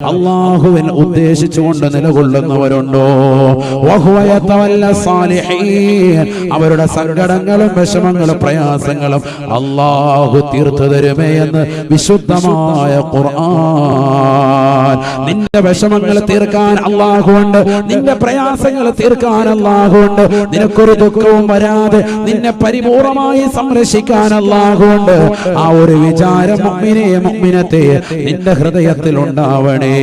അള്ളാഹുവിൻ ഉദ്ദേശിച്ചുകൊണ്ട് നിലകൊള്ളുന്നവരുണ്ടോ. അവരുടെ സങ്കടങ്ങളും വിഷമങ്ങളും പ്രയാസങ്ങളും അള്ളാഹു തീർത്തു തരുമേ എന്ന് വിശുദ്ധമായ ഖുർആൻ നിന്റെ വിഷമങ്ങൾ തീർക്കാൻ അള്ളാഹുണ്ട് നിന്റെ പ്രയാസങ്ങൾ തീർക്കാൻ അള്ളാഹുണ്ട് നിനക്കൊരു ദുഃഖവും വരാതെ നിന്നെ പരിപൂർണമായി സംരക്ഷിക്കാൻ അള്ളാഹുണ്ട് ആ ഒരു വിചാരം മുഅ്മിനത്തെ നിന്റെ ഹൃദയത്തിൽ ഉണ്ടാവണേ.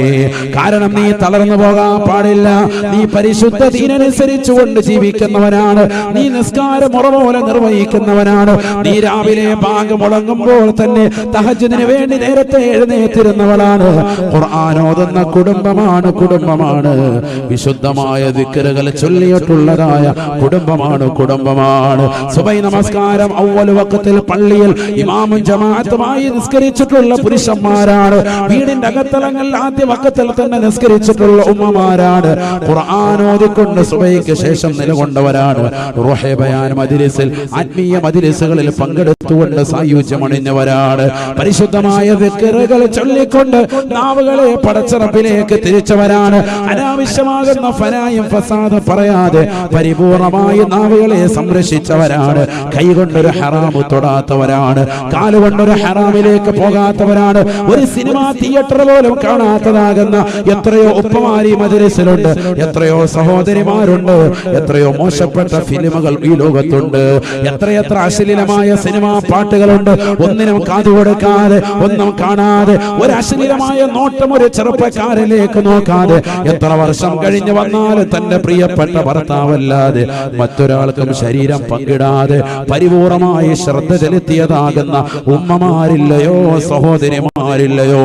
കാരണം നീ തളർന്നു പോകാൻ പാടില്ല. നീ പരിശുദ്ധ ദീനനുസരിച്ചുകൊണ്ട് ജീവിക്കുന്നവനാണ്. നീ നിസ്കാരം മുറപോലെ നിർവഹിക്കുന്നവനാണ്. നീ രാവിലെ ബാങ്ക് മുടങ്ങുമ്പോൾ തന്നെ തഹജ്ജുദിന് വേണ്ടി നേരത്തെ എഴുന്നേറ്റിരുന്നവളാണ്. ഖുർആൻ ഓതുന്ന കുടുംബമാണ് കുടുംബമാണ്. വിശുദ്ധമായ ദിക്കറുകൾ ചൊല്ലിയിട്ടുള്ളതായ കുടുംബമാണ് കുടുംബമാണ്. സുബൈ നമസ്കാരം ഔവൽ വക്കത്തിൽ പള്ളിയിൽ ഇമാമും ജമാഅത്തുമായി നിസ്കരിച്ചിട്ടുള്ള പുരുഷന്മാരാണ്. വീടിന്റെ അകത്തളങ്ങളിൽ ആദ്യ വക്കത്തിൽ തന്നെ നിസ്കരിച്ചിട്ടുള്ള ഉമ്മമാരാണ്. ഖുർആൻ ഓതിക്കൊണ്ട് സുബൈക്ക് ശേഷം നിലകൊണ്ടവരാണ്. റുഹേ ബയാൻ ആത്മീയ മജ്ലിസുകളിൽ പങ്കെടുത്തുകൊണ്ട് സായുജ്യമണിഞ്ഞവരാണ്. പരിശുദ്ധമായ ദിക്കറുകൾ ചൊല്ലിക്കൊണ്ട് നാവുകളെ പടച്ചറപ്പിലേക്ക് തിരിച്ചവരാണ്. അനാവശ്യമാകുന്ന ഫനായും ഫസാദ് പറയാതെ പരിപൂർണമായി നാവുകളെ സംരക്ഷിച്ചവരാണ്. കൈകൊണ്ടൊരു ഹറാമ് തൊടാത്തവരാണ്. കാലുകൊണ്ടൊരു ഹറാമിലേക്ക് പോകാത്തവരാണ്. ഒരു സിനിമ തിയേറ്റർ പോലും കാണാത്തതാകുന്ന എത്രയോ ഉപ്പമാരി മദ്രസിലുണ്ട് എത്രയോ സഹോദരിമാരുണ്ട്. എത്രയോ മോശപ്പെട്ട ഫിലിമുകൾ ഈ ലോകത്തുണ്ട്. എത്രയെത്ര അശ്ലീലമായ സിനിമാ പാട്ടുകളുണ്ട്. ഒന്നിനും കാതു കൊടുക്കാതെ ഒന്നും കാണാതെ ഒരു അശ്ലീലമായ നോട്ടം ഒരു ചെറുപ്പക്കാരിലേക്ക് നോക്കാതെ എത്ര വർഷം കഴിഞ്ഞ് വന്നാലും തന്റെ പ്രിയപ്പെട്ട ഭർത്താവല്ലാതെ മറ്റൊരാൾക്കും ശരീരം പങ്കിടാതെ പരിപൂർണമായി ശ്രദ്ധ ചെലുത്തിയതാകുന്ന ഉമ്മമാരില്ലയോ സഹോദരിമാരില്ലയോ.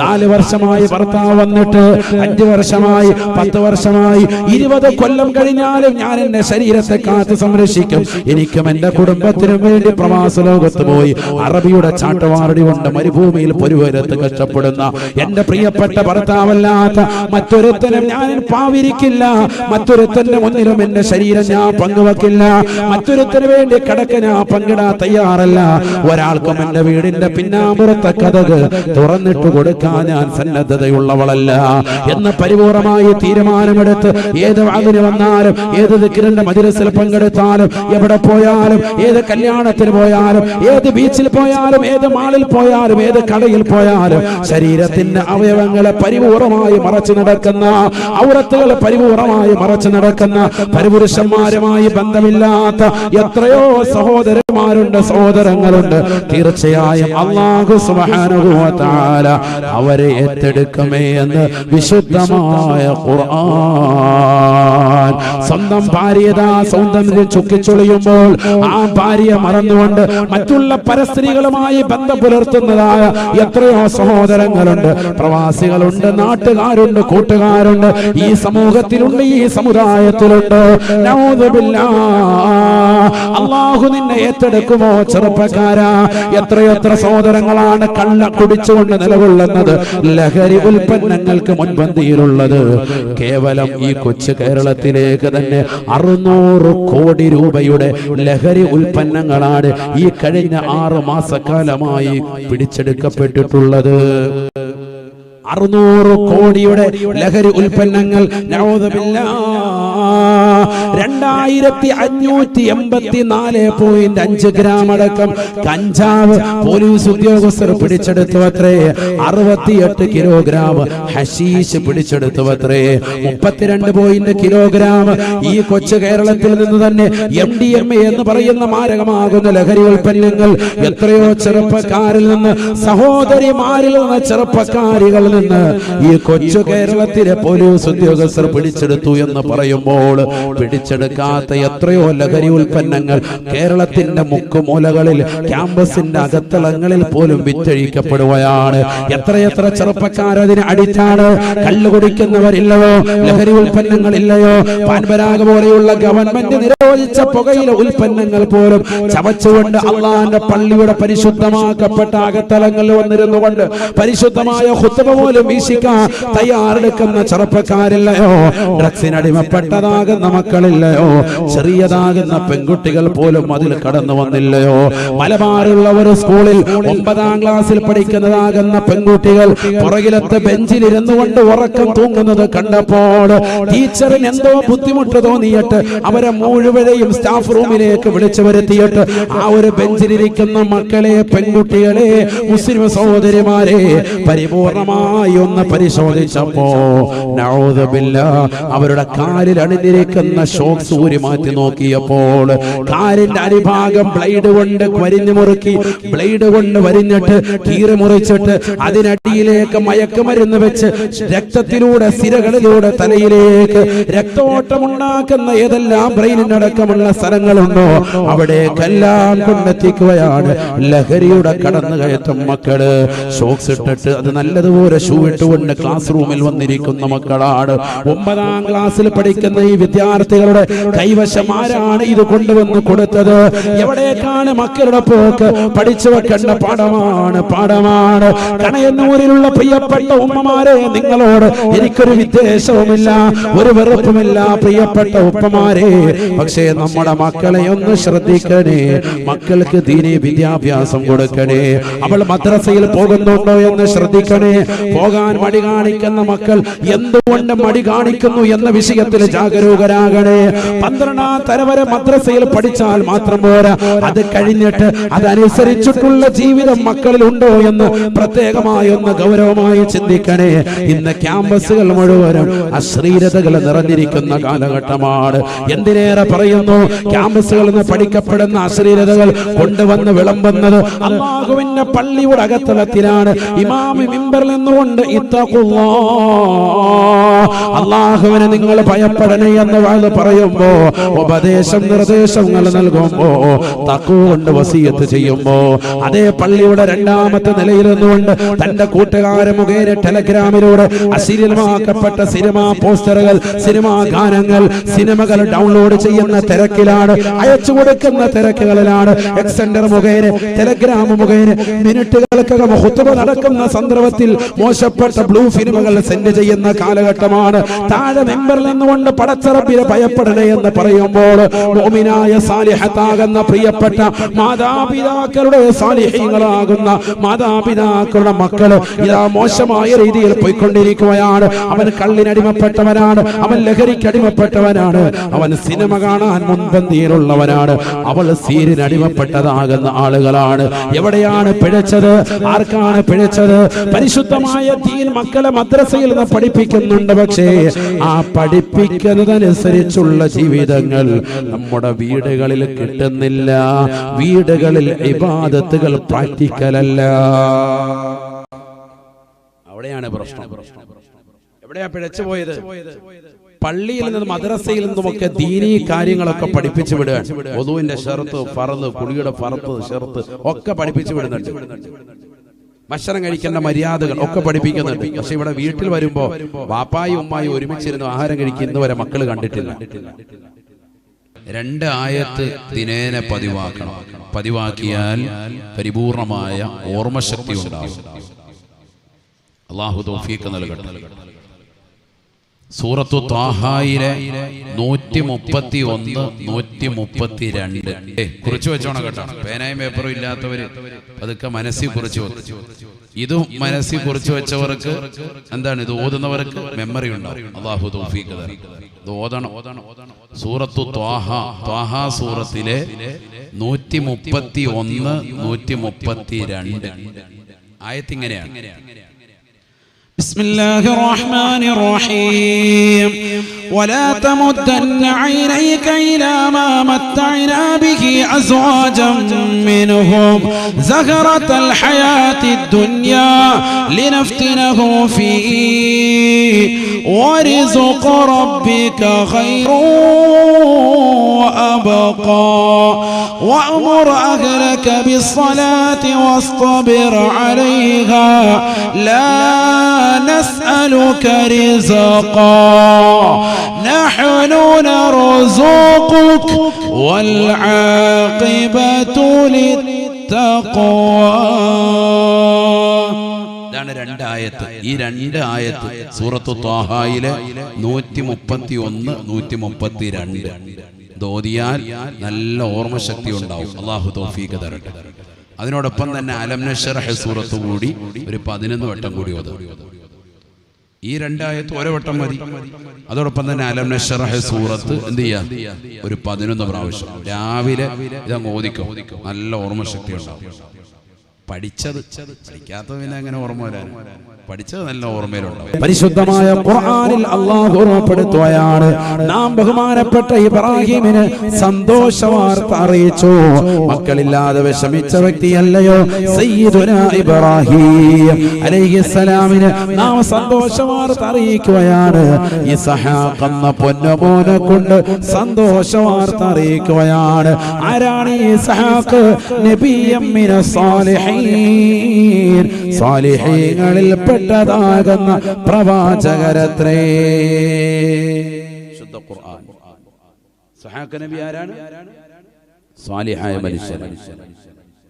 നാല് വർഷമായി ഭർത്താവ് വന്നിട്ട് അഞ്ചു വർഷമായി പത്ത് വർഷമായി ഇരുപത് കൊല്ലം കഴിഞ്ഞാലും ഞാൻ എന്റെ ശരീരത്തെ കാത്തു സംരക്ഷിക്കും. എനിക്കും എന്റെ കുടുംബത്തിനും വേണ്ടി പ്രവാസ ലോകത്ത് പോയി അറബിയുടെ ചാട്ടവാറടി കൊണ്ട് മരുഭൂമിയിൽ പൊരുവരത്ത് കഷ്ടപ്പെടുന്ന എന്റെ പ്രിയപ്പെട്ട ഭർത്താവല്ലാത്ത മറ്റൊരുത്തനും ഞാൻ പാവിരിക്കില്ല. മറ്റൊരുത്തന്റെ മുന്നിലും എന്റെ ശരീരം ഞാൻ പങ്കുവെക്കില്ല. മറ്റൊരുത്തന് വേണ്ടി കിടക്ക ഞാൻ പങ്കിടാൻ തയ്യാറല്ല. ഒരാൾക്കും എന്റെ വീടിന്റെ പിന്നാമ്പുറത്തെ കഥക് തുറന്നിട്ട് കൊടുക്കാൻ ഞാൻ സന്നദ്ധതയുള്ളവളല്ല എന്ന് പരിപൂർണമായി തീരുമാനമെടുത്ത് ഏത് വാതിന് വന്നാലും ഏത് ദിക്കിരന്റെ മതിരസിൽ പങ്കെടുത്താലും എവിടെ പോയാലും ഏത് കല്യാണത്തിന് പോയാലും ഏത് ബീച്ചിൽ പോയാലും ഏത് മാളിൽ പോയാലും ഏത് കടയിൽ പോയാലും ശരീരത്തിന്റെ അവയവങ്ങളെ പരിപൂർണമായി മറച്ചു നടക്കുന്ന ഔറത്തുകളെ പരിപൂർണമായി മറച്ചു നടക്കുന്ന പരിപുരുഷന്മാരുമായി ബന്ധമില്ലാത്ത എത്രയോ സഹോദരന്മാരുണ്ട് സഹോദരങ്ങളുണ്ട്. തീർച്ചയായും അള്ളാഹു തആല അവരെ ഏറ്റെടുക്കുമേ എന്ന് വിശുദ്ധമായ ഖുർആൻ. സ്വന്തം ഭാര്യതാ സൗന്ദര്യം ചുക്കിച്ചൊളിയുമ്പോൾ ആ ഭാര്യ മറന്നുകൊണ്ട് മറ്റുള്ള പരസ്ത്രീകളുമായി ബന്ധം പുലർത്തുന്നതായ എത്രയോ സഹോദരങ്ങളുണ്ട്. പ്രവാസികളുണ്ട് നാട്ടുകാരുണ്ട് കൂട്ടുകാരുണ്ട്. ഈ സമൂഹത്തിലുണ്ട് ഈ സമുദായത്തിലുണ്ട്. അള്ളാഹു നിന്നെ ഏറ്റെടുക്കുമോ ചെറുപ്പക്കാരാ? എത്രയെത്ര സഹോദരങ്ങളാണ് കള്ള കുടിച്ചുകൊണ്ട് നിലകൊള്ളുന്നത്? ലഹരി ഉൽപ്പന്നങ്ങൾക്ക് മുൻപന്തിയിലുള്ളത്. കേവലം ഈ കൊച്ചു കേരളത്തിലേക്ക് തന്നെ അറുന്നൂറ് കോടി രൂപയുടെ ലഹരി ഉൽപ്പന്നങ്ങളാണ് ഈ കഴിഞ്ഞ ആറ് മാസക്കാലമായി പിടിച്ചെടുക്കപ്പെട്ടിട്ടുള്ളത്. അറുന്നൂറ് കോടിയുടെ ലഹരി ഉൽപ്പന്നങ്ങൾ നഊദുബില്ലാ. രണ്ടായിരത്തി അഞ്ഞൂറ്റി എൺപത്തി നാല് പോയിന്റ് അഞ്ച് ഗ്രാം അടക്കം കഞ്ചാവ് പോലീസ് ഉദ്യോഗസ്ഥർ പിടിച്ചെടുത്തു അത്രേ അറുപത്തിയെട്ട് കിലോഗ്രാം ഹഷീഷ് പിടിച്ചെടുത്തു അത്രേ മുപ്പത്തിരണ്ട് പോയിന്റ് കിലോഗ്രാം ഈ കൊച്ചു കേരളത്തിൽ നിന്ന് തന്നെ എം ഡി എം എ എന്ന് പറയുന്ന മാരകമാകുന്ന ലഹരി ഉൽപ്പന്നങ്ങൾ എത്രയോ ചെറുപ്പക്കാരിൽ നിന്ന് സഹോദരിമാരിൽ നിന്ന് ചെറുപ്പക്കാരികളിൽ നിന്ന് ഈ കൊച്ചു കേരളത്തിലെ പോലീസ് ഉദ്യോഗസ്ഥർ പിടിച്ചെടുത്തു എന്ന് പറയുമ്പോൾ പിടിച്ചെടുക്കാത്ത എത്രയോ ലഹരി ഉൽപ്പന്നങ്ങൾ കേരളത്തിന്റെ മുക്കുമൂലകളിൽ ക്യാമ്പസിന്റെ അകത്തളങ്ങളിൽ പോലും വിറ്റഴിക്കപ്പെടുകയാണ്. എത്രയെത്ര ചെറുപ്പക്കാർ അതിന് അടിച്ചാണ്? കല്ല് കുടിക്കുന്നവരില്ലയോ? ലഹരി ഉൽപ്പന്നങ്ങൾ ഇല്ലയോ പാൻപരാഗ് പോലെയുള്ള ഗവൺമെന്റ് നിരോധിച്ച പുകയില ഉൽപ്പന്നങ്ങൾ പോലും ചവച്ചുകൊണ്ട് അള്ളാന്റെ പള്ളിയുടെ പരിശുദ്ധമാക്കപ്പെട്ട അകത്തലങ്ങളിൽ വന്നിരുന്നു കൊണ്ട് പരിശുദ്ധമായ ഹുത്തമ പോലും വീശിക്കാൻ തയ്യാറെടുക്കുന്ന ചെറുപ്പക്കാരില്ലയോ? ഡ്രഗ്സിന് അടിമപ്പെട്ട മക്കളില്ലയോ? ചെറിയതാകുന്ന പെൺകുട്ടികൾ പോലും അതിൽ കടന്നു വന്നില്ലയോ? മലബാറുള്ള ഒരു സ്കൂളിൽ ഒമ്പതാം ക്ലാസ്സിൽ പഠിക്കുന്നതാകുന്ന പെൺകുട്ടികൾ പുറകിലത്തെ ബെഞ്ചിൽ ഇരുന്നു കൊണ്ട് ഉറക്കം തൂങ്ങുന്നത് കണ്ടപ്പോൾ ടീച്ചറിന് എന്തോ ബുദ്ധിമുട്ട് തോന്നിയിട്ട് അവരെ മുഴുവനെയും സ്റ്റാഫ് റൂമിലേക്ക് വിളിച്ചു വരുത്തിയിട്ട് ആ ഒരു ബെഞ്ചിലിരിക്കുന്ന മക്കളെ പെൺകുട്ടികളെ മുസ്ലിം സഹോദരിമാരെ പരിപൂർണമായി ഒന്ന് പരിശോധിച്ചപ്പോ അവരുടെ കാലിൽ അണിഞ്ഞിരിക്കുന്ന ഷോക്സ് ഊരി മാറ്റി നോക്കിയപ്പോൾ കാലിന്റെ അടിഭാഗം ബ്ലേഡ് കൊണ്ട് വരിഞ്ഞു മുറുക്കി ബ്ലേഡ് കൊണ്ട് വരിഞ്ഞിട്ട് കീറി മുറിച്ചിട്ട് അതിനടിയിലേക്ക് മയക്കുമരുന്ന് വെച്ച് രക്തത്തിലൂടെ സിരകളിലൂടെ തലയിലേക്ക് രക്തോട്ടമുണ്ടാക്കുന്ന ഏതെല്ലാം ബ്രെയിനിനടക്കമുള്ള സ്ഥലങ്ങളുണ്ടോ അവിടേക്കെല്ലാം കൊണ്ടെത്തിക്കുകയാണ് ലഹരിയുടെ കടന്നുകയറ്റം മക്കൾ. ഷോക്സ് ഇട്ടിട്ട് അത് നല്ലതുപോലെ ഷൂ ഇട്ടുകൊണ്ട് ക്ലാസ് റൂമിൽ വന്നിരിക്കുന്ന മക്കളാണ്. ഒമ്പതാം ക്ലാസ്സിൽ പഠിക്കുന്ന ഈ വിദ്യാർത്ഥികളുടെ കൈവശം ആരാണ് ഇത് കൊണ്ടുവന്ന് കൊടുത്തത്? എവിടേക്കാണ് മക്കളുടെ പോക്ക്? പഠിച്ചു വെക്കേണ്ട പാഠമാണ് പാഠമാണ്. കണയന്നൂരിലുള്ള പ്രിയപ്പെട്ട ഉമ്മമാരെ നിങ്ങളോട് എനിക്കൊരു വിദ്വേഷവുമില്ല ഒരു വെറുപ്പുമില്ല പ്രിയപ്പെട്ട ഉപ്പമാരെ. പക്ഷേ നമ്മുടെ മക്കളെ ഒന്ന് ശ്രദ്ധിക്കണേ മക്കൾക്ക് ദീനി വിദ്യാഭ്യാസം കൊടുക്കണേ. അവൾ മദ്രസയിൽ പോകുന്നുണ്ടോ എന്ന് ശ്രദ്ധിക്കണേ. പോകാൻ മടി കാണിക്കുന്ന മക്കൾ എന്തുകൊണ്ട് മടി കാണിക്കുന്നു എന്ന വിഷയത്തിൽ ജാഗരൂകരാകണേ. പന്ത്രണ്ടാം തരം വരെ മദ്രസയിൽ പഠിച്ചാൽ മാത്രം പോരാ. അത് കഴിഞ്ഞിട്ട് അതനുസരിച്ചിട്ടുള്ള ജീവിതം മക്കളിൽ ഉണ്ടോ എന്ന് പ്രത്യേകമായി ഒന്ന് ഗൗരവമായി ചിന്തിക്കണേ. ഇന്ന് ക്യാമ്പസുകൾ മുഴുവനും അശ്ലീലതകൾ നിറഞ്ഞിരിക്കുന്ന കാലഘട്ടമാണ്. എന്തിനേറെ പറയുന്നു? ക്യാമ്പസുകളിൽ നിന്ന് പഠിക്കപ്പെടുന്ന അശ്ലീലതകൾ കൊണ്ടുവന്ന് വിളമ്പുന്നത് അള്ളാഹുവിന്റെ പള്ളിയുടെ അകത്തളത്തിലാണ്. ഇമാമി മിമ്പറിൽ നിന്നുകൊണ്ട് ഇത്തഖുല്ലാ. അള്ളാഹുവിനെ നിങ്ങൾ ഭയപ്പെടണേ എന്ന് വാഴ് പറയുമ്പോ ഉപദേശം നിർദ്ദേശങ്ങൾ നൽകുമ്പോ തക്കുകൊണ്ട് വസീയത്ത് ചെയ്യുമ്പോ അതേ പള്ളിയുടെ രണ്ടാമത്തെ നിലയിൽ നിന്നുകൊണ്ട് തന്റെ കൂട്ടുകാരെ മുഖേന ടെലഗ്രാമിലൂടെ അശ്ലീലമാക്കപ്പെട്ട സിനിമാ പോസ്റ്ററുകൾ സിനിമാ ഗാനങ്ങൾ സിനിമകൾ ഡൗൺലോഡ് ചെയ്യുന്ന തിരക്കിലാണ് അയച്ചു കൊടുക്കുന്ന തിരക്കുകളിലാണ്. എക്സെൻഡർ മുഖേന ടെലഗ്രാം മുഖേന മിനിറ്റുകൾക്കകം ഹുത്തുബ നടക്കുന്ന സന്ദർഭത്തിൽ മോശപ്പെട്ട ബ്ലൂ സിനിമകൾ സെൻഡ് ചെയ്യുന്ന കാലഘട്ടമാണ് താഴെ മെമ്പറിൽ നിന്നുകൊണ്ട് പടച്ചറപ്പിനെ ഭയപ്പെടണേ എന്ന് പറയുമ്പോൾ മോമിനായ സാലിഹത്താകുന്ന പ്രിയപ്പെട്ട മാതാപിതാക്കളുടെ സാലിഹ്യങ്ങളാകുന്ന മാതാപിതാക്കളുടെ മക്കൾ ഇതാ മോശമായ രീതിയിൽ പോയിക്കൊണ്ടിരിക്കുകയാണ്. അവൻ കള്ളിനടിമപ്പെട്ടവനാണ്. അവൻ ലഹരിക്ക് അടിമപ്പെട്ടവനാണ് അവൻ സിനിമ കാണാൻ മുൻപന്തിയിലുള്ളവനാണ്. അവൾ സീരിനടിമപ്പെട്ടതാകുന്ന ആളുകളാണ്. എവിടെയാണ് പിഴച്ചത്? ആർക്കാണ് പിഴച്ചത്? പരിശുദ്ധമായ തീൻ മക്കളെ മദ്രസയിൽ നിന്ന് പഠിപ്പിക്കുന്നുണ്ട് പക്ഷേ ആ പഠിപ്പിക്കുന്നതനുസരിച്ചുള്ള ജീവിതങ്ങൾ നമ്മുടെ വീടുകളിൽ കിട്ടുന്നില്ല. വീടുകളിൽ ഇബാദത്തുകൾ പ്രാക്ടിക്കലല്ല. അവിടെയാണ് പ്രശ്നം. എവിടെയാ പിഴച്ചു പോയത്? പള്ളിയിൽ നിന്നും മദ്രസയിൽ നിന്നുമൊക്കെ ദീനീ കാര്യങ്ങളൊക്കെ പഠിപ്പിച്ചു വിടുകയാണ് വധുവിന്റെ ഷെറത്ത് ഫറത് കുളിയുടെ ഫറത്ത് ഷെറത്ത് ഒക്കെ പഠിപ്പിച്ചു വിടുന്നുണ്ട്. ഭക്ഷണം കഴിക്കേണ്ട മര്യാദകൾ ഒക്കെ പഠിപ്പിക്കുന്നുണ്ട്. പക്ഷെ ഇവിടെ വീട്ടിൽ വരുമ്പോ വാപ്പായും ഉമ്മായും ഒരുമിച്ചിരുന്ന് ആഹാരം കഴിക്കുന്ന വരെ മക്കൾ കണ്ടിട്ടില്ല. രണ്ട് ആയത്ത് ദിനേന പതിവാക്കണം. പതിവാക്കിയാൽ പരിപൂർണമായ ഓർമ്മശക്തി ഉണ്ടാവും. അള്ളാഹു തൗഫീഖ് നൽകട്ടെ. സൂറത്തു താഹായിലെ നൂറ്റി മുപ്പത്തി ഒന്ന് നൂറ്റി മുപ്പത്തി രണ്ട് കുറിച്ചു വെച്ചോണം കേട്ടോ. പേനയും പേപ്പറും ഇല്ലാത്തവര് അതൊക്കെ മനസ്സിൽ കുറിച്ച് വെച്ചു ഇതും മനസ്സിൽ കുറിച്ച് വെച്ചവർക്ക് എന്താണ്? ഇത് ഓതുന്നവർക്ക് മെമ്മറി ഉണ്ടാവും. അള്ളാഹു ഓതണം. സൂറത്തു ത്വാഹ ത്വാഹ സൂറത്തിലെ നൂറ്റി മുപ്പത്തി ഒന്ന് നൂറ്റി മുപ്പത്തി രണ്ട് ആയത്തിങ്ങനെയാണ്. بسم الله الرحمن الرحيم. ولا تمدن عينيك إلى ما متعنا به أزواجا منهم زهرة الحياة الدنيا لنفتنهم فيه. ورزق ربك خير وأبقى. وأمر أهلك بالصلاة واصطبر عليها. لا نسألك رزقا نحن نرزقك والعاقبة للتقوى ഇതാണ് രണ്ട് ആയത്ത് ഈ രണ്ട് ആയത്ത് സൂറത്തു ത്വാഹായിലെ നൂറ്റി മുപ്പത്തി ഒന്ന് നൂറ്റി മുപ്പത്തി രണ്ട് ദോതിയാൽ നല്ല ഓർമ്മശക്തി ഉണ്ടാവും അള്ളാഹു തൗഫീഖ് തരട്ടെ അതിനോടൊപ്പം തന്നെ അലം നഷറഹ് സൂറത്ത് കൂടി ഒരു പതിനൊന്ന് വട്ടം കൂടി ഓതും ഈ രണ്ടായത്ത് ഓരോ വട്ടം മതി. അതോടൊപ്പം തന്നെ അലം സൂറത്ത് എന്ത് ചെയ്യാ? ഒരു പതിനൊന്ന് പ്രാവശ്യം. രാവിലെ ഇതങ്ങ് ഓദിക്കും നല്ല ഓർമ്മശക്തി ഉണ്ടാവും പഠിച്ചത്. പഠിക്കാത്തത് പിന്നെ അങ്ങനെ ഓർമ്മ വരാൻ പഠിച്ചത് നല്ല ഓർമ്മയിലുണ്ടാവും. പരിശുദ്ധമായ ഖുർആനിൽ അള്ളാഹു ഓർമ്മപ്പെടുത്തുകയാണ് നാം ബഹുമാനപ്പെട്ട ഇബ്രാഹിമിന് സന്തോഷ വാർത്ത അറിയിച്ചു. മക്കളില്ലാതെ വിഷമിച്ച വ്യക്തിയല്ലയോ സയ്യിദുന ഇബ്രാഹിം അലൈഹിസ്സലാമിന് നാം സന്തോഷ വാർത്ത അറിയിക്കുകയാണ്. ഇസഹാഖ് എന്ന പൊന്നമോനെ കൊണ്ട് സന്തോഷ വാർത്ത അറിയിക്കുകയാണ്. ആരാണ് ഈ ഇസഹാഖ് നബിയം മിന സാലിഹീൻ. സാലിഹീങ്ങളിൽ പെട്ടതാകുന്ന പ്രവാചകരത്രേ. ശുദ്ധ ഖുർആൻ. നബി ആരാണ്? മനുഷ്യൻ.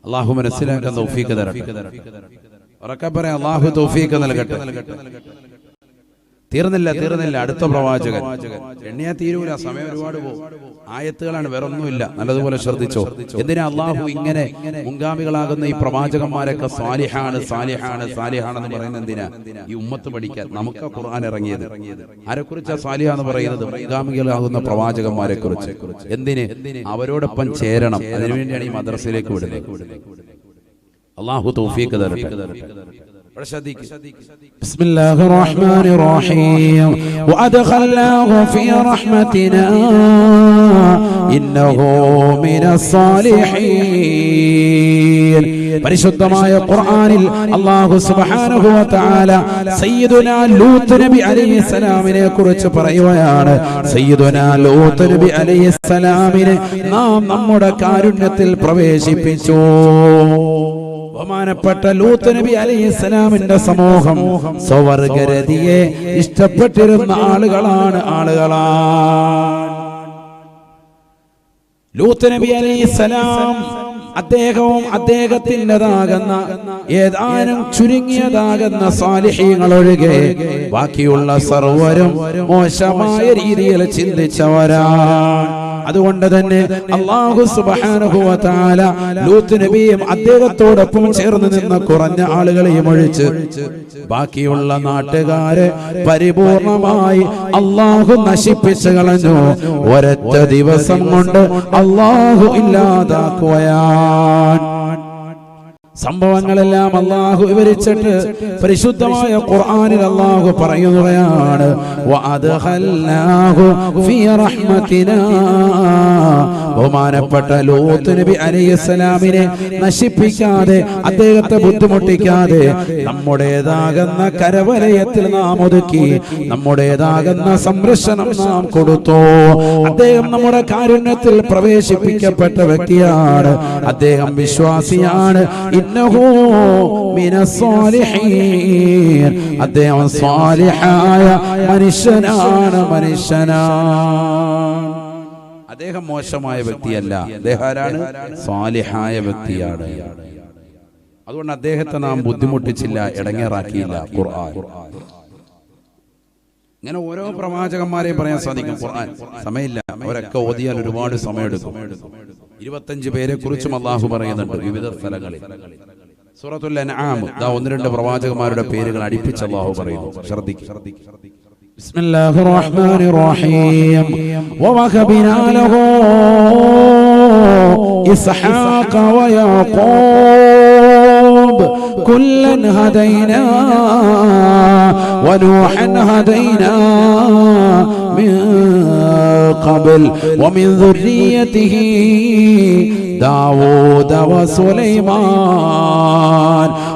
അള്ളാഹു മനസ്സിലാക്കാൻ തൗഫീഖ് തരട്ടെ. ഉറക്കെ പറയാം അള്ളാഹു തൗഫീഖ് നൽകട്ടെ. തീർന്നില്ല തീർന്നില്ല അടുത്ത പ്രവാചകൻ. എണ്ണിയാ തീരൂല. സമയം ഒരുപാട് പോകും. ആയത്തുകളാണ് വേറെ ഒന്നുമില്ല നല്ലതുപോലെ ശ്രദ്ധിച്ചോ? എന്തിനാ അള്ളാഹു ഇങ്ങനെ മുൻഗാമികളാകുന്ന ഈ പ്രവാചകന്മാരൊക്കെ സാലിഹാണ് സാലിഹാണ് സാലിഹാണെന്ന് പറയുന്ന എന്തിനാ? ഈ ഉമ്മത്ത് പഠിക്കാൻ. നമുക്ക് ഖുർആൻ ഇറങ്ങിയത്. ആരെക്കുറിച്ചാ സാലിഹ എന്ന് പറയുന്നത്? മുൻഗാമികളാകുന്ന പ്രവാചകന്മാരെ കുറിച്ച് എന്തിന്? അവരോടൊപ്പം ചേരണം. അതിനുവേണ്ടിയാണ് ഈ മദ്രസയിലേക്ക് വിടുന്നത്. അള്ളാഹു തൗഫീഖ് തരട്ടെ. بسم الله الرحمن الرحيم وأدخلناه في رحمتنا إنه من الصالحين പരിശുദ്ധമായ ഖുർആനിൽ അല്ലാഹു സുബ്ഹാനഹു വ തആല സയ്യിദുനാ ലൂത്ത് നബി അലൈഹിസ്സലാമിനെ കുറിച്ച് പറയുകയാണ് സയ്യിദുനാ ലൂത്ത് നബി അലൈഹിസ്സലാമിനെ നാം നമ്മുടെ കാരുണ്യത്തിൽ പ്രവേശിപ്പിച്ചു ബഹുമാനപ്പെട്ട ലൂത്ത് നബി അലൈഹി ഇസ്ലാമിന്റെ സമൂഹം സ്വവർഗരതിയെ ഇഷ്ടപ്പെട്ടിരുന്ന ആളുകളാണ് ആളുകളാണ്. ലൂത്ത് നബി അലൈഹി ഇസ്ലാം അദ്ദേഹവും അദ്ദേഹത്തിന്റെതാകുന്ന ഏതാനും ചുരുങ്ങിയതാകുന്ന സാലിഹ്യങ്ങൾ ഒഴികെ ബാക്കിയുള്ള സർവരും മോശമായ രീതിയിൽ ചിന്തിച്ചവരാണ്. അതുകൊണ്ട് തന്നെ അള്ളാഹു ലൂത്ത് നബിയും അദ്ദേഹത്തോടൊപ്പം ചേർന്ന് നിന്ന കുറഞ്ഞ ആളുകളെയും ഒഴിച്ച് ബാക്കിയുള്ള നാട്ടുകാരെ പരിപൂർണമായി അള്ളാഹു നശിപ്പിച്ചു കളഞ്ഞു. ഒരൊറ്റ ദിവസം കൊണ്ട് അള്ളാഹു ഇല്ലാതാക്കുകയാണ്. സംഭവങ്ങളെല്ലാം അള്ളാഹു വിവരിച്ചിട്ട് പരിശുദ്ധമായ ഖുർആനിൽ അള്ളാഹു വഅദ്ഖൽനാഹു ബഹുമാനപ്പെട്ട ലോത്ത് നബി അലൈഹിസ്സലാമിനെ നശിപ്പിക്കാതെ അദ്ദേഹത്തെ ബുദ്ധിമുട്ടിക്കാതെ നമ്മുടേതാകുന്ന കരവലയത്തിൽ നാം ഒതുക്കി നമ്മുടേതാകുന്ന സംരക്ഷണം നാം കൊടുത്തു. അദ്ദേഹം നമ്മുടെ കാരുണ്യത്തിൽ പ്രവേശിപ്പിക്കപ്പെട്ട വ്യക്തിയാണ്. അദ്ദേഹം വിശ്വാസിയാണ്. മിനസ്സാലിഹീൻ അദ്ദേഹം സ്വാലിഹായ മനുഷ്യനാണ് മനുഷ്യനാണ്. അദ്ദേഹം മോശമായ വ്യക്തിയല്ല. അദ്ദേഹം ആരാണ്? സ്വാലിഹായ വ്യക്തിയാണ്. അതുകൊണ്ട് അദ്ദേഹത്തെ നാം ബുദ്ധിമുട്ടിച്ചില്ല ഇടങ്ങേറാക്കിയില്ല ഖുർആൻ. ഇങ്ങനെ ഓരോ പ്രവാചകന്മാരെയും പറയാൻ സാധിക്കും ഖുർആൻ. സമയമില്ല. അവരൊക്കെ ഓതിയാൽ ഒരുപാട് സമയമെടുക്കും. ഇരുപത്തഞ്ച് പേരെ കുറിച്ചും അള്ളാഹു പറയുന്നുണ്ട് വിവിധ സ്ഥലങ്ങളിൽ സൂറത്തുൽ അൻആം ദാ ഒന്ന് രണ്ട് പ്രവാചകന്മാരുടെ പേരുകൾ അടുപ്പിച്ച് അള്ളാഹു പറയുന്നു ശ്രദ്ധിക്കും بسم الله الرحمن الرحيم ووهبنا له إسحاق ويعقوب كلا هدينا ونوحا هدينا من قبل ومن ذريته داود وسليمان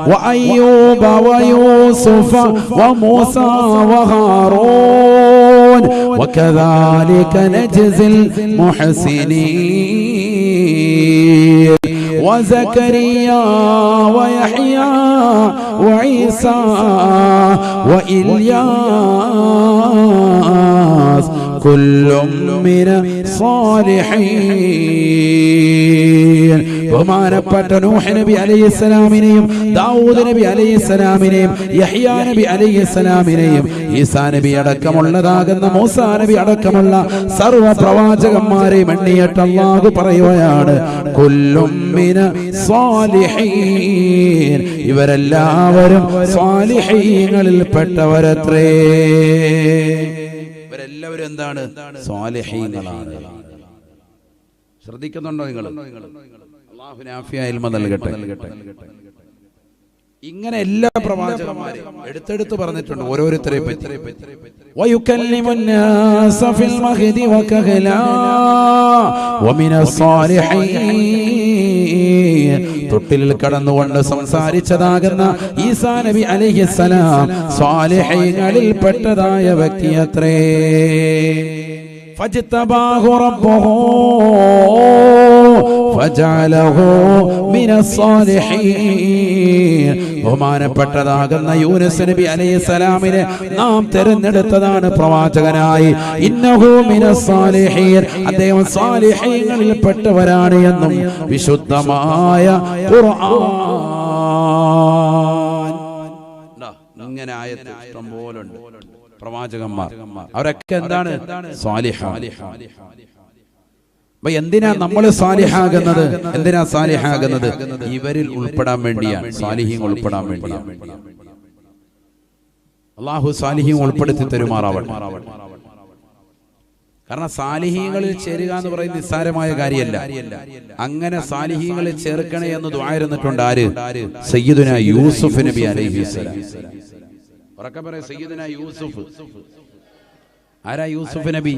وأيوب ويوسف وموسى وهارون وكذلك نجزي المحسنين وزكريا ويحيى وعيسى وإلياس كل من الصالحين ബഹുമാനപ്പെട്ട നൂഹ് നബി അലൈഹി സ്വലാമിനെയും ദാവൂദ് നബി അലൈഹി സ്വലാമിനെയും യഹ്യ നബി അലൈഹി സ്വലാമിനെയും ഈസാ നബി അടക്കമുള്ളതാകുന്ന മൂസ നബി അടക്കമുള്ള സർവ പ്രവാചകന്മാരെയും എണ്ണിയിട്ട് അള്ളാഹു പറയുകയാണ് കൊല്ലുമ്മിന സ്വാലിഹീൻ ഇവരെല്ലാവരും സ്വാലിഹീങ്ങളിൽ പെട്ടവരത്രേ ഇവരെല്ലാവരും എന്താണ് സ്വാലിഹീങ്ങളാണ്. ശ്രദ്ധിക്കുന്നുണ്ടോ നിങ്ങൾ? ഇങ്ങനെ എല്ലാ പ്രവാചകന്മാരെയും എടുത്തെടുത്ത് പറഞ്ഞിട്ടുണ്ട് ഓരോരുത്തരെ പറ്റി. തൊട്ടിലിൽ കടന്നുകൊണ്ട് സംസാരിച്ചതാകുന്ന ഈസാ നബി അലഹിസലാം സ്വാലിഹൈകളിൽ പെട്ടതായ വ്യക്തി അത്രേ ഫജ്തബാഹു ബഹുമാനപ്പെട്ടതാകുന്ന യൂനസ് നബി അലൈഹി സ്വലാമിനെ നാം തിരഞ്ഞെടുത്തതാണ് പ്രവാചകനായി. ഇന്നഹു മിന സാലിഹീൻ. അദ്ദേഹം സാലിഹീങ്ങളിൽ പെട്ടവരാണ് എന്നും വിശുദ്ധമായ? ഇങ്ങനെ ആയത്ത് ഇഷ്ടം പോലെ ഉണ്ട് പ്രവാചകന്മാർ അവരൊക്കെ എന്താണ്? സ്വാലിഹ അപ്പൊ എന്തിനാ നമ്മൾ സാലിഹാകുന്നത്? എന്തിനാ സാലിഹാകുന്നത്? ഇവരിൽ ഉൾപ്പെടാൻ വേണ്ടിയാണ് സാലിഹ്യം ഉൾപ്പെടാൻ വേണ്ടിയാണ് അള്ളാഹു സാലിഹ്യം ഉൾപ്പെടുത്തി തരുമാറാവട്ടെ. കാരണം സാലിഹീങ്ങളിൽ ചേരുക എന്ന് പറയുന്നത് നിസ്സാരമായ കാര്യമല്ല. അങ്ങനെ സാലിഹീങ്ങളിൽ ചേർക്കണേ എന്ന് ദ്വായിരുന്നിട്ടുണ്ട് ആര്? സയ്യിദുന യൂസുഫ് നബി അലൈഹി ഉറക്കെ പറയാം സയ്യിദുന യൂസുഫ്. ആരാ യൂസുഫ് നബി?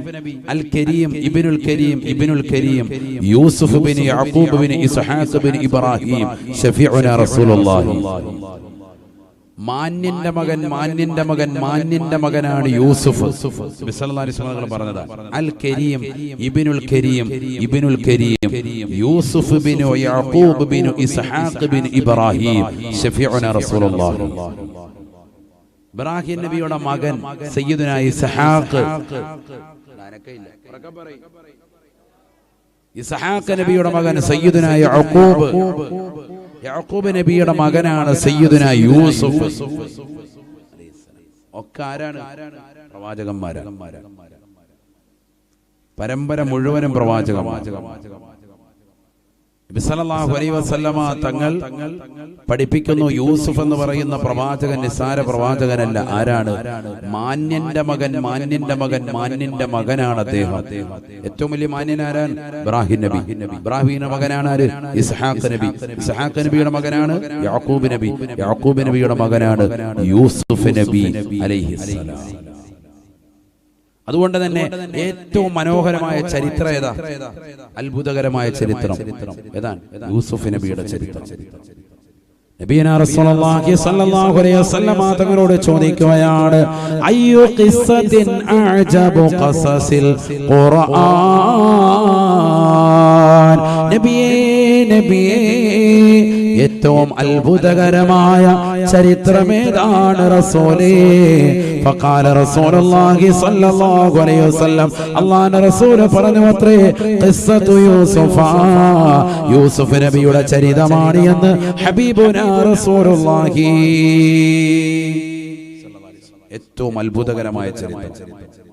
അൽ കരീം ഇബ്നുൽ കരീം ഇബ്നുൽ കരീം. യൂസുഫ് ബിൻ യാഖൂബ് ബിൻ ഇസ്ഹാഖ് ബിൻ ഇബ്രാഹിം. ഷഫീഉന റസൂലുള്ളാഹി. മാന്യന്റെ മകൻ മാന്യന്റെ മകൻ മാന്യന്റെ മകനാണ് യൂസുഫ്. പറഞ്ഞത് അൽ കരീം ഇബ്നുൽ കരീം ഇബ്നുൽ കരീം. യൂസുഫ് ബിനു യാഖൂബ് ബിനു ഇസ്ഹാഖ് ബിൻ ഇബ്രാഹിം. ഷഫീഉന റസൂലുള്ളാഹി. ഇബ്രാഹിം നബിയുടെ മകൻ സയ്യിദുനായി ഇസ്ഹാഖ്. ഇസഹാഖ്. നബിയുടെ മകൻ സയ്യിദുനായി യഅഖൂബ്. യാക്കൂബ് നബിയുടെ മകനാണ് സയ്യിദുന യൂസുഫ്. ഒക്കെ ആരാണ് പ്രവാചകന്മാരാണ് പരമ്പര മുഴുവനും സല്ലല്ലാഹു അലൈഹി വസല്ലമ തങ്ങൾ പഠിപ്പിക്കുന്നു യൂസുഫ് എന്ന് പറയുന്ന പ്രവാചകൻ നിസാര പ്രവാചകനല്ല. ആരാണ്? മാന്യന്റെ മകൻ മാന്യന്റെ മകൻ മാന്യന്റെ മകനാണ് അദ്ദേഹം. ഏറ്റവും വലിയ മാന്യൻ ആരാൻ ഇബ്രാഹിം നബി. ഇബ്രാഹിമിന്റെ മകനാണ് ആര്? ഇസ്ഹാഖ് നബി. ഇസ്ഹാഖ് നബിയുടെ മകനാണ് യാക്കൂബ് നബി. യാക്കൂബ് നബിയുടെ മകനാണ് യൂസുഫ് നബി അലൈഹിസ്സലാം. അതുകൊണ്ട് തന്നെ ഏറ്റവും മനോഹരമായ ചരിത്രം ഏതാ? അത്ഭുതകരമായ ചരിത്രം. ഏതാണ്? യൂസുഫ് നബിയുടെ ചരിത്രം. തങ്ങളോട് ചോദിക്കുകയാണ് അയ്യു ഖിസ്സത്തിൻ അഅജബു ഖസസിൽ ഖുർആൻ. നബിയേ നബിയേ ഏറ്റവും അത്ഭുതകരമായ ചരിത്രമേതാണ് റസൂലേ? ഫഖാല റസൂലുള്ളാഹി സ്വല്ലല്ലാഹു അലൈഹി വസല്ലം. റസൂൽ പറഞ്ഞു ഖിസ്സത്തു യൂസുഫ. നബിയുടെ ചരിതമാണ് എന്ന് ഹബീബുന ഏറ്റവും അത്ഭുതകരമായ ചരിത്രം.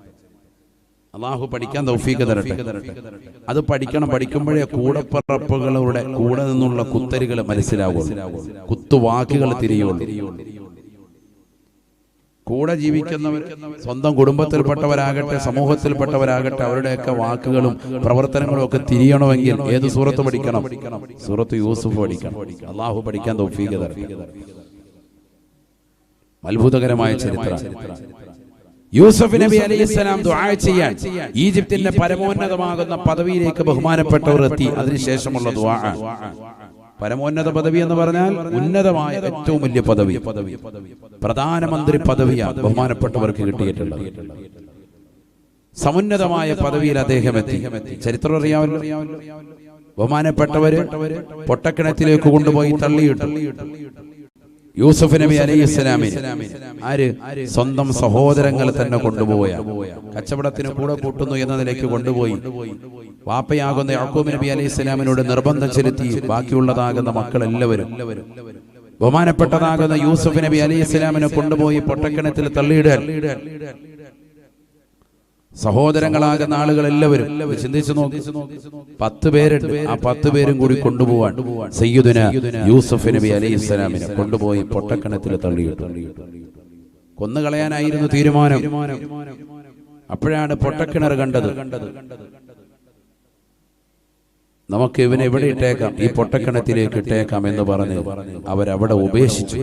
അള്ളാഹു പഠിക്കാൻ തൗഫീക്ക് തരട്ടെ. അത് പഠിക്കണം പഠിക്കുമ്പോഴേ കൂടപ്പറപ്പുകളുടെ കൂടെ നിന്നുള്ള കുത്തരികൾ മനസ്സിലാവുള്ളൂ. കുത്തുവാക്കുകൾ തിരിയുള്ളൂ. കൂടെ ജീവിക്കുന്നവർ സ്വന്തം കുടുംബത്തിൽപ്പെട്ടവരാകട്ടെ സമൂഹത്തിൽപ്പെട്ടവരാകട്ടെ അവരുടെയൊക്കെ വാക്കുകളും പ്രവർത്തനങ്ങളും ഒക്കെ തിരിയണമെങ്കിൽ ഏത് സൂറത്ത് പഠിക്കണം? സൂറത്ത് യൂസുഫ് പഠിക്കണം. അള്ളാഹു പഠിക്കാൻ തൗഫീക്ക് തരട്ടെ. അത്ഭുതകരമായ ചരിത്രം. യൂസഫ് നബി അലൈഹി സ്വലാം ദുആ ചെയ്യാൻ ഈജിപ്തിന്റെ പരമോന്നതമാകുന്ന പദവിയിലേക്ക് ബഹുമാനപ്പെട്ടവർ എത്തി. അതിനുശേഷമുള്ള ദുആ. പരമോന്നത പദവി എന്ന് പറഞ്ഞാൽ ഉന്നതമായ ഏറ്റവും വലിയ പദവി. പ്രധാനമന്ത്രി പദവിയാണ് ബഹുമാനപ്പെട്ടവർക്ക് കിട്ടിയിട്ടുള്ളത്. സമുന്നതമായ പദവിയിൽ അദ്ദേഹം എത്തി. ചരിത്രം അറിയാമല്ലോ. ബഹുമാനപ്പെട്ടവര് പൊട്ടക്കിണറ്റിലേക്ക് കൊണ്ടുപോയി തള്ളിയിട്ടു. യൂസഫ് നബി അലൈഹി ഇസ്ലാമിന് ആര് സ്വന്തം സഹോദരങ്ങൾ തന്നെ കൊണ്ടുപോയ കച്ചവടത്തിന് കൂടെ കൂട്ടുന്നു എന്ന നിലയ്ക്ക് കൊണ്ടുപോയി. വാപ്പയാകുന്ന യാക്കൂബ് നബി അലൈഹി ഇസ്ലാമിനോട് നിർബന്ധം ചെലുത്തി. ബാക്കിയുള്ളതാകുന്ന മക്കൾ എല്ലാവരും ബഹുമാനപ്പെട്ടതാകുന്ന യൂസഫ് നബി അലൈഹി ഇസ്ലാമിനെ കൊണ്ടുപോയി പൊട്ടക്കിണത്തിൽ തള്ളിയിടാൻ സഹോദരങ്ങളാകുന്ന ആളുകൾ എല്ലാവരും ചിന്തിച്ചു നോക്കി. പത്ത് പേരുണ്ട്. ആ പത്ത് പേരും കൂടി കൊണ്ടുപോവാൻ സയ്യിദുന യൂസഫ് നബി അലൈഹി ഇസ്ലാമിനെ കൊണ്ടുപോയി പൊട്ടക്കണത്തിൽ തള്ളിയിട്ടു. കൊന്നുകളയാനായിരുന്നു തീരുമാനം. അപ്പോഴാണ് പൊട്ടക്കിണർ കണ്ടത്. നമുക്ക് ഇവനെ എവിടെ ഇട്ടേക്കാം ഈ പൊട്ടക്കിണത്തിലേക്ക് ഇട്ടേക്കാം എന്ന് പറഞ്ഞ് അവരവിടെ ഉപേക്ഷിച്ചു.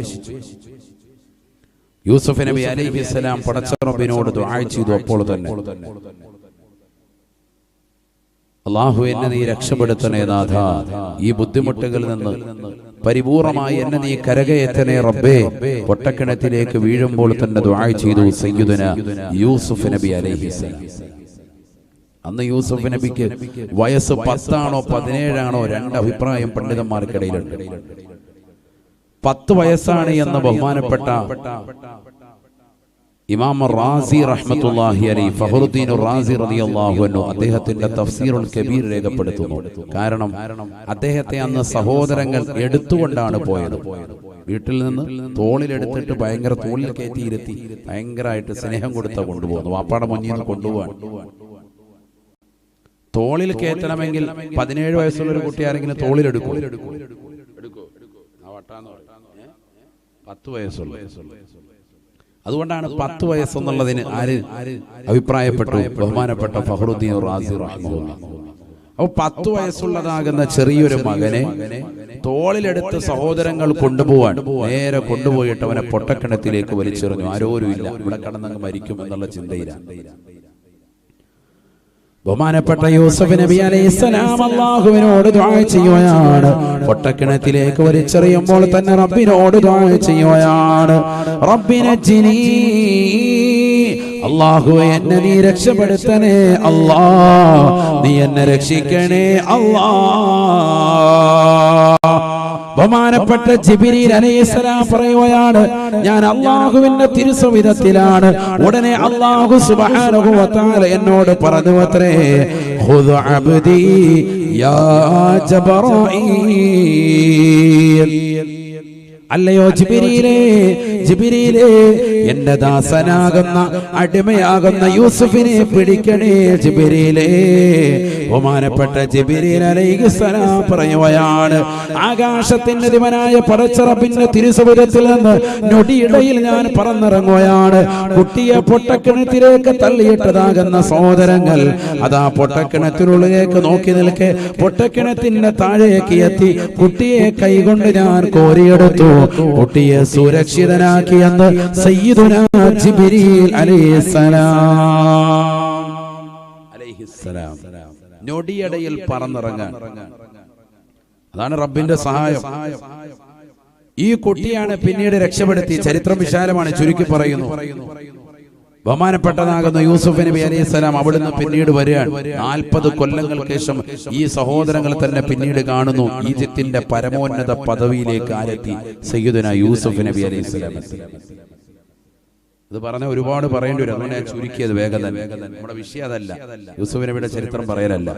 യൂസുഫ് നബി അലൈഹി സ്വലാം പടച്ചറബിനോട് ദുആ ചെയ്തു അപ്പോൾ തന്നെ. അള്ളാഹു എന്നെ നീ രക്ഷപ്പെടുത്തണേ നാഥ. ഈ ബുദ്ധിമുട്ടുകളിൽ നിന്ന് പരിപൂർണമായി എന്നെ നീ കരകയറ്റണേ റബ്ബേ. പൊട്ടക്കിണത്തിലേക്ക് വീഴുമ്പോൾ തന്നെ ദുആ ചെയ്തു സയ്യിദുന യൂസുഫ് നബി അലൈഹി അന്ന് യൂസുഫ് നബിക്ക് വയസ്സ് പത്താണോ പതിനേഴാണോ രണ്ട് അഭിപ്രായം പണ്ഡിതന്മാർക്കിടയിലുണ്ട് പത്ത് വയസ്സാണ് എന്ന് ബഹുമാനപ്പെട്ട ഇമാം റാസി റഹ്മത്തുല്ലാഹി അലൈ ഫഹറുദ്ദീൻ റാസി റളിയല്ലാഹു അൻഹു അദ്ദേഹത്തിന്റെ തഫ്സീറുൽ കബീർ രേഖപ്പെടുത്തുന്നു. കാരണം അദ്ദേഹത്തെ അന്ന് സഹോദരങ്ങൾ എടുത്തുകൊണ്ടാണ് പോയത്. വീട്ടിൽ നിന്ന് തോളിലെടുത്തിട്ട് ഭയങ്കര തോളിൽ കയറ്റി ഇരുത്തി ഭയങ്കരമായിട്ട് സ്നേഹം കൊടുത്ത കൊണ്ടുപോകുന്നു വാപ്പാടെ മുന്നിൽ നിന്ന് കൊണ്ടുപോകാൻ തോളിൽ കയറ്റണമെങ്കിൽ പതിനേഴ് വയസ്സുള്ള ഒരു കുട്ടി ആരെങ്കിലും തോളിലെടുക്കും. പത്ത് വയസ്സുള്ള. അതുകൊണ്ടാണ് പത്ത് വയസ്സെന്നുള്ളതിന് ആര് അഭിപ്രായപ്പെട്ടു? ബഹുമാനപ്പെട്ട ഫഹറുദ്ദീൻ റാസി റഹ്മുല്ല അപ്പൊ പത്ത് വയസ്സുള്ളതാകുന്ന ചെറിയൊരു മകനെ തോളിലെടുത്ത് സഹോദരങ്ങൾ കൊണ്ടുപോവാൻ നേരെ കൊണ്ടുപോയിട്ട് അവനെ പൊട്ടക്കിണത്തിലേക്ക് വലിച്ചെറിഞ്ഞു. ആരോരും ഇല്ല ഇവിടെ കടന്നങ്ങ് മരിക്കും എന്നുള്ള ചിന്തയിലാണ്. ബഹുമാനപ്പെട്ട യൂസഫ് നബി അലൈഹിസ്സലാം അള്ളാഹുവിനോട് ദുആ ചെയ്യുകയാണ്. പൊട്ടക്കിണത്തിലേക്ക് വലിച്ചെറിയുമ്പോൾ തന്നെ റബ്ബിനോട് ദുആ ചെയ്യുകയാണ്. റബ്ബിനജ്ജിനീ അള്ളാഹു എന്നെ നീ രക്ഷപ്പെടുത്തണേ അല്ലാ. നീ എന്നെ രക്ഷിക്കണേ അല്ലാ. ബഹുമാനപ്പെട്ട ജിബിരിൽ അലൈഹിസ്സലാം പറയുകയാണ് ഞാൻ അള്ളാഹുവിന്റെ തിരുസവിധത്തിലാണ് ഉടനെ അള്ളാഹു സുബ്ഹാനഹു എന്നോട് പറഞ്ഞു അത്രേ അബ്ദി യാ ജബറായീൽ അല്ലയോ ജിബിരിയിലേ ജിബിരിയിലേ എന്റെ ദാസനാകുന്ന അടിമയാകുന്ന യൂസുഫിനെ പിടിക്കണേ ജിബിരിയിലേ ബഹുമാനപ്പെട്ട ജിബിരിയിൽ അലൈഹിസ്സലാം പറയുകയാണ് ആകാശത്തിന്റെ ദിവനായ പടച്ചറപ്പിന്റെ തിരുസുപുരത്തിൽ നിന്ന് നൊടിയിടയിൽ ഞാൻ പറന്നിറങ്ങുകയാണ്. കുട്ടിയെ പൊട്ടക്കിണത്തിലേക്ക് തള്ളിയിട്ടതാകുന്ന സഹോദരങ്ങൾ അതാ പൊട്ടക്കിണത്തിനുള്ളിലേക്ക് നോക്കി നിൽക്കെ പൊട്ടക്കിണത്തിന്റെ താഴേക്ക് എത്തി കുട്ടിയെ കൈകൊണ്ട് ഞാൻ കോരിയെടുത്തു. കുട്ടിയെ സുരക്ഷിതനാക്കിയെന്ന് സയ്യിദുനാ ജിബ്രീൽ അലൈഹിസ്സലാം നൊടിയടയിൽ പറന്നിറങ്ങാൻ. അതാണ് റബ്ബിന്റെ സഹായം. ഈ കുട്ടിയാണ് പിന്നീട് രക്ഷപ്പെടുത്തി. ചരിത്രം വിശാലമാണ് ചുരുക്കി പറയുന്നു. ബഹുമാനപ്പെട്ടതാകുന്ന യൂസുഫ് നബി അലൈഹി സ്വലാം അവിടുന്ന് പിന്നീട് വരികയാണ്. നാൽപ്പത് കൊല്ലങ്ങൾക്ക് ശേഷം ഈ സഹോദരങ്ങൾ തന്നെ പിന്നീട് കാണുന്നു. ഈജിപ്തിന്റെ പരമോന്നത പദവിയിലേക്ക് ആരെത്തി? സയ്യിദുന യൂസുഫ് നബി അലൈഹി സ്വലാം ഇത് പറഞ്ഞ ഒരുപാട് പറയേണ്ടി വരും. ഞാൻ ചുരുക്കിയത് വേഗം തന്നെ. നമ്മുടെ വിഷയം അതല്ല. യൂസുഫ് നബിയുടെ ചരിത്രം പറയലല്ല.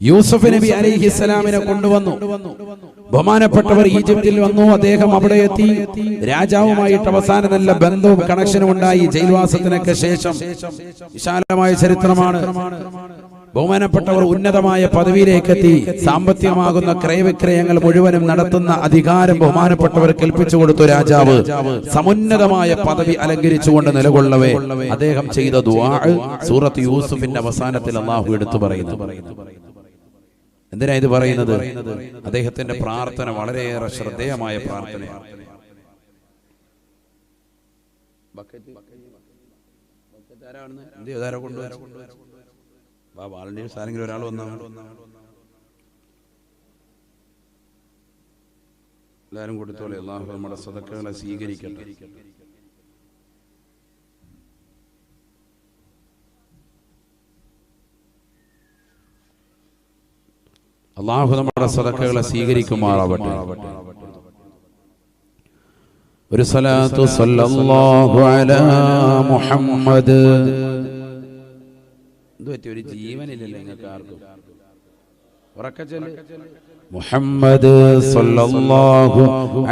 യൂസഫ് നബി അലൈഹി സ്വലാമിനെ കൊണ്ടുവന്നു. ബഹുമാനപ്പെട്ടവർ ഈജിപ്തിൽ വന്നു അദ്ദേഹം അവിടെ എത്തി രാജാവുമായിട്ട് അവസാന നല്ല ബന്ധവും കണക്ഷനും ഉണ്ടായി ജയിൽവാസത്തിനൊക്കെ ശേഷം. വിശാലമായ ചരിത്രമാണ്. ബഹുമാനപ്പെട്ടവർ ഉന്നതമായ പദവിയിലേക്ക് എത്തി സാമ്പത്തികമാകുന്ന ക്രയവിക്രയങ്ങൾ മുഴുവനും നടത്തുന്ന അധികാരം ബഹുമാനപ്പെട്ടവർ കൽപ്പിച്ചു കൊടുത്തു രാജാവ്. സമുന്നതമായ പദവി അലങ്കരിച്ചുകൊണ്ട് നിലകൊള്ളവേ. അദ്ദേഹം ചെയ്ത ദുആ സൂറത്ത് യൂസുഫിന്റെ അവസാനത്തിൽ അള്ളാഹു എടുത്തു പറയുന്നു. എന്തിനാ ഇത് പറയുന്നത്? അദ്ദേഹത്തിന്റെ പ്രാർത്ഥന വളരെയേറെ ശ്രദ്ധേയമായ പ്രാർത്ഥനയാണ്. എല്ലാരും ആരെങ്കിലും ഒരാൾ എല്ലാവരും കൊടുത്തോളെ. അള്ളാഹു നമ്മുടെ സ്വതക്കങ്ങളെ സ്വീകരിക്കട്ടെ. അള്ളാഹു നമ്മുടെ സദക്കകളെ സ്വീകരിക്കുമാറാവട്ടെ. ഒരു സലാത്തു സല്ലല്ലാഹു അലാ മുഹമ്മദ്. പറ്റി? ഒരു ജീവനില്ലല്ലോ നിങ്ങൾക്ക് ആർക്കും? മുഹമ്മദ് സല്ലല്ലാഹു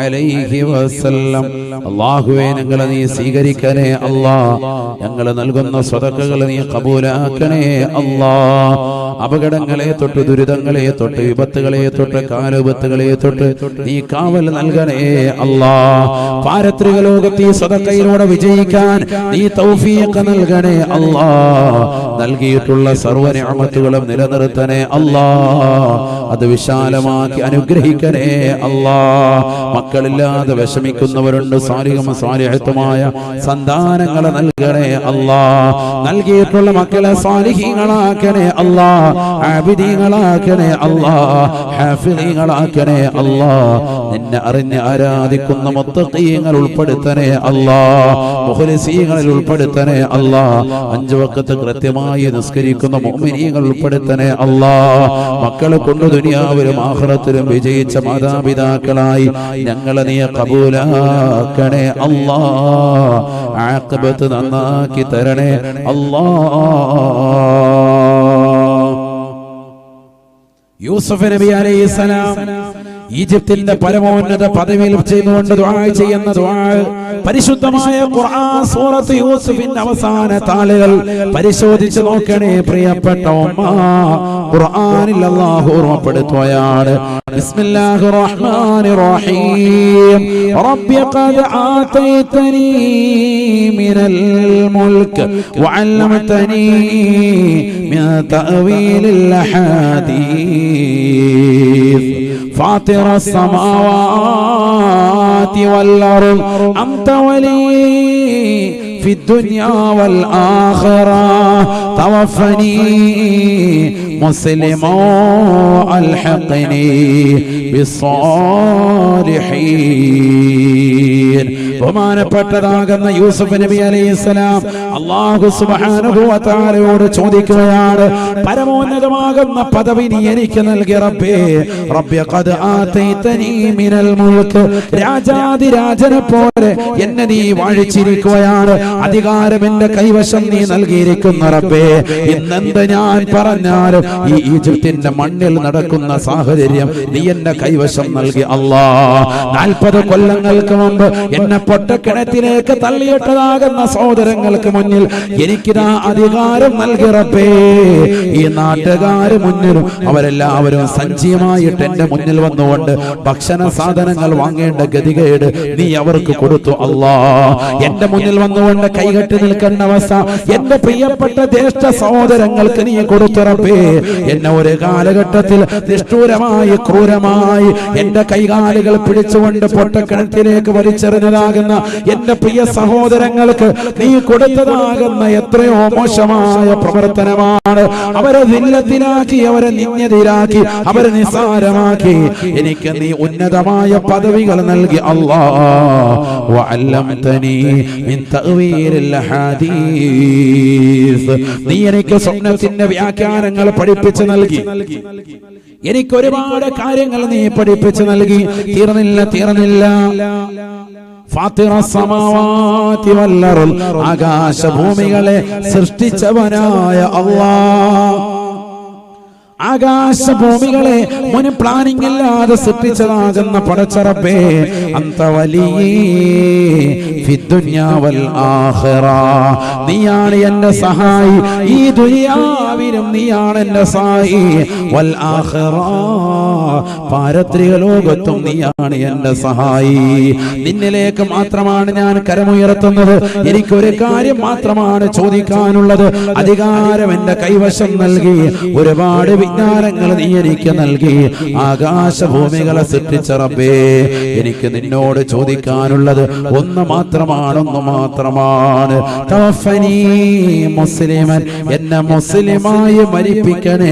അലൈഹി വസല്ലം. അല്ലാഹുവേ ഞങ്ങളെ നീ സ്വീകരിക്കണേ അല്ലാ ഞങ്ങൾ നൽകുന്ന സ്വതക്കകൾ നീ കബൂലാക്കണേ അല്ലാ അപകടങ്ങളെ തൊട്ട് ദുരിതങ്ങളെ തൊട്ട് വിപത്തുകളെ തൊട്ട് കാലുപത്തുകളെ തൊട്ട് നീ കാവൽ നൽകണേ അല്ലാ. പാരത്രിക ലോകത്ത് ഈ സ്വതക്കയിലൂടെ വിജയിക്കാൻ നീ തൗഫീഖ് നൽകണേ അല്ലാ. നൽകിയിട്ടുള്ള സർവ നിഅമത്തുകളും നിലനിർത്തണേ അല്ലാ. അത് വിശാലമാക്കി അനുഗ്രഹിക്കണേ അല്ലാ. മക്കളില്ലാതെ വിഷമിക്കുന്നവരുണ്ട് സാരികമ സാലിഹത്തുമായ സന്താനങ്ങളെ നൽകണേ അല്ലാ. നൽകിയിട്ടുള്ള മക്കളെ സാലിഹീങ്ങളാക്കണേ അല്ലാ ആബിദീങ്ങളാക്കണേ അല്ലാ ഹാഫിദീങ്ങളാക്കണേ അല്ലാ നിന്നെ അറിഞ്ഞ് ആരാധിക്കുന്ന മുത്തഖീങ്ങൾ ഉൾപ്പെടുത്തണേ അല്ലാ മുഖലിസീങ്ങളിൽ ഉൾപ്പെടുത്തണേ അല്ലാ അഞ്ചു വക്കത്ത് കൃത്യമായി നിസ്കരിക്കുന്ന മോമിനീങ്ങൾ ഉൾപ്പെടുത്തണേ അല്ലാ മക്കളെ കൊണ്ട് ദുനിയാവിലും ആഹ്റത്തിലും വിജയിച്ച മാതാപിതാക്കളായി ഞങ്ങളെ നീ കബൂലാക്കണേ അല്ലാ ആഖിബത്ത് നന്നാക്കി തരണേ. അല്ലാ. യൂസഫ് നബി അലൈഹിസ്സലാം ഈജിപ്തിന്റെ പരമോന്നത പദവിയിൽ ചെയ്തുകൊണ്ട് ചെയ്യുന്ന പരിശുദ്ധമായ ഖുർആൻ സൂറത്ത് യൂസഫിന്റെ അവസാന താളുകൾ പരിശോധിച്ച് നോക്കണേ പ്രിയപ്പെട്ട ഖുർആനിൽ അല്ലാഹു ഓർമ്മപ്പെടുത്തുകയാണ്. ബിസ്മില്ലാഹിർ റഹ്മാനിർ റഹീം. റബ്ബി ഖദ് ആതൈതനി മിനൽ മുൽക്ക് വഅല്ലമതനി മിൻ തഅവീലിൽ അഹാദീസ്. فاطر السماوات والأرض أنت ولي في الدنيا والآخرة. توفني مسلما ألحقني بالصالحين. ബഹുമാനപ്പെട്ടതാകുന്ന യൂസഫ് നബി അലൈഹിസ്സലാം അള്ളാഹു സുബ്ഹാനഹു വ തആലയോട് ചോദിക്കുകയാണ് പരമോന്നതമാകുന്ന പദവി നീ എനിക്ക് നൽകി റബ്ബേ. റബ്ബി ഖദ് ആതൈതനി മിനൽ മുൽക്ക്. രാജാതിരാജനെ പോലെ എന്നെ നീ വാഴിച്ചിരിക്കുകയാണ്. അധികാരം എന്റെ കൈവശം നീ നൽകിയിരിക്കുന്ന റബ്ബേ. ഇന്നെന്ത് ഞാൻ പറഞ്ഞാലും ഈ ഈജിപ്തിന്റെ മണ്ണിൽ നടക്കുന്ന സാഹചര്യം നീ എന്റെ കൈവശം നൽകി. അല്ലാ നാൽപ്പത് കൊല്ലങ്ങൾക്ക് മുമ്പ് എന്നെ പൊട്ടക്കിണറ്റിലേക്ക് തള്ളിയിട്ടതാകുന്ന സഹോദരങ്ങൾക്ക് മുന്നിൽ എനിക്കിതാ അധികാരം നൽകിറപ്പേ ഈ നാട്ടുകാര് മുന്നിലും അവരെല്ലാവരും സജീവമായിട്ട് എന്റെ മുന്നിൽ വന്നുകൊണ്ട് ഭക്ഷണ സാധനങ്ങൾ വാങ്ങേണ്ട ഗതികേട് നീ അവർക്ക് കൊടുത്തു അല്ലാ. എന്റെ മുന്നിൽ വന്നുകൊണ്ട് കൈകെട്ടി നിൽക്കേണ്ട അവസ്ഥ എന്റെ പ്രിയപ്പെട്ട ജ്യേഷ്ഠ സഹോദരങ്ങൾക്ക് നീ കൊടുത്തു റബ്ബേ. എന്നെ ഒരു കാലഘട്ടത്തിൽ നിഷ്ഠൂരമായി ക്രൂരമായി എന്റെ കൈകാലുകൾ പിടിച്ചുകൊണ്ട് പൊട്ടക്കിണറ്റിലേക്ക് വലിച്ചെറിഞ്ഞതാകുന്ന എന്റെ പ്രിയ സഹോദരങ്ങൾക്ക് നീ കൊടുത്തതാകുന്ന എത്രയോ മോശമായ പ്രവർത്തനമാണ്. അവരെ ദില്ലത്തിലാക്കി അവരെ നിന്യതിലാക്കി അവരെ നിസാരമാക്കി എനിക്ക് നീ ഉന്നതമായ പദവികൾ നൽകി നീ എനിക്ക് സ്വപ്നത്തിന്റെ വ്യാഖ്യാനങ്ങൾ പഠിപ്പിച്ചു നൽകി. എനിക്ക് ഒരുപാട് കാര്യങ്ങൾ നീ പഠിപ്പിച്ചു നൽകി. തീർന്നില്ല തീർന്നില്ല. ആകാശഭൂമികളെ സൃഷ്ടിച്ചവനായ അല്ലാഹ് ആകാശഭൂമികളെ മുന് പ്ലാനിംഗ് ഇല്ലാതെ സൃഷ്ടിച്ചതാകുന്ന പടച്ചറപ്പേ അന്ത നീയാണ് എന്റെ സഹായി. ഈ ദുനിയാവിലും നീയാണ് എന്റെ സഹായി. വൽ പാരത്രിക ലോകത്തും നീയാണ് എന്റെ സഹായി. നിന്നിലേക്ക് മാത്രമാണ് ഞാൻ കരമുയർത്തുന്നത്. എനിക്കൊരു കാര്യം മാത്രമാണ് ചോദിക്കാനുള്ളത്. അധികാരം എന്റെ കൈവശം നൽകി ഒരുപാട് വിജ്ഞാനങ്ങൾ നീ എനിക്ക് നൽകി. ആകാശഭൂമികളെ സൃഷ്ടിച്ച റബ്ബേ എനിക്ക് നിന്നോട് ചോദിക്കാനുള്ളത് ഒന്ന് മാത്രമാണ് ഒന്ന് മാത്രമാണ്. മുസ്ലിമൻ എന്നെ മുസ്ലിമായി മരിപ്പിക്കണേ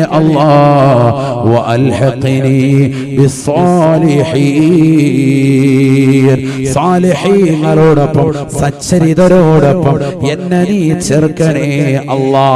സാലിഹീങ്ങളോടൊപ്പം സച്ചരിതരോടൊപ്പം എന്നെ നീ ചേർക്കണേ അല്ലാ.